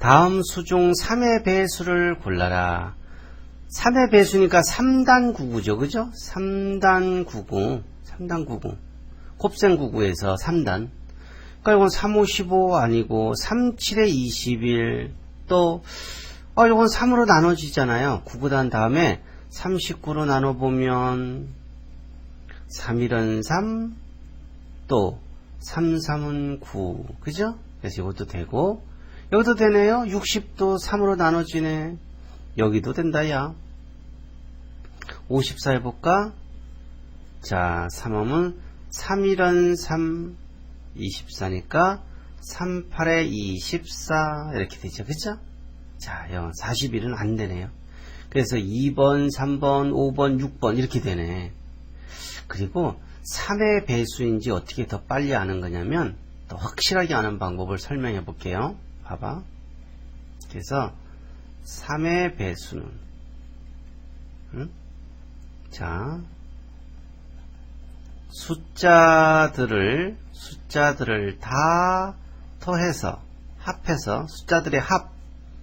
다음 수 중 3의 배수를 골라라. 3의 배수니까 3단 구구죠. 그죠? 3단 구구. 3단 구구. 곱셈 구구에서 3단. 그러니까 이건 3, 5, 15 아니고 3, 7에 21. 또, 어, 이건 3으로 나눠지잖아요. 9구단 다음에 39로 나눠보면 3일은 3, 또 3, 3은 9. 그죠? 그래서 이것도 되고, 여기도 되네요. 60도 3으로 나눠지네. 여기도 된다, 야. 54 해볼까? 자, 3하면 3일은 3, 24니까 3, 8에 24 이렇게 되죠. 그죠? 자, 41은 안 되네요. 그래서 2번, 3번, 5번, 6번 이렇게 되네. 그리고 3의 배수인지 어떻게 더 빨리 아는 거냐면 더 확실하게 아는 방법을 설명해 볼게요. 봐봐. 그래서 3의 배수는 응? 자 숫자들을 숫자들을 다 더해서 합해서 숫자들의 합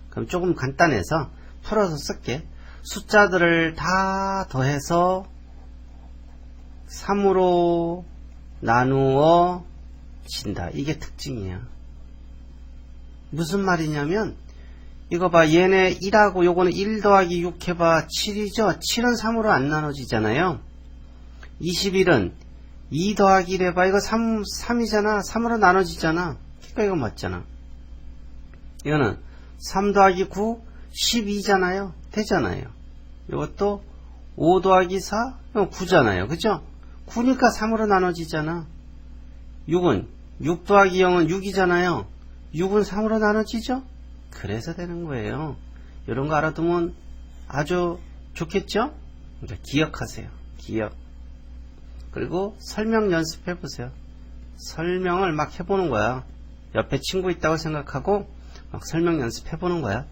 그럼 조금 간단해서 풀어서 쓸게 숫자들을 다 더해서 3으로 나누어 진다 이게 특징이야 무슨 말이냐면 이거 봐 얘네 1하고 요거는 1 더하기 6 해봐 7이죠? 7은 3으로 안 나눠지잖아요. 21은 2 더하기 1 해봐 이거 3, 3이잖아. 3으로 나눠지잖아. 그러니까 이거 맞잖아. 이거는 3 더하기 9 12잖아요. 되잖아요. 이것도 5 더하기 4 이거 9잖아요. 그죠? 9니까 3으로 나눠지잖아. 6은 6 더하기 0은 6이잖아요 6은 3으로 나눠지죠? 그래서 되는 거예요. 이런 거 알아두면 아주 좋겠죠? 그러니까 기억하세요. 기억. 그리고 설명 연습해 보세요. 설명을 막 해보는 거야. 옆에 친구 있다고 생각하고 막 설명 연습해 보는 거야.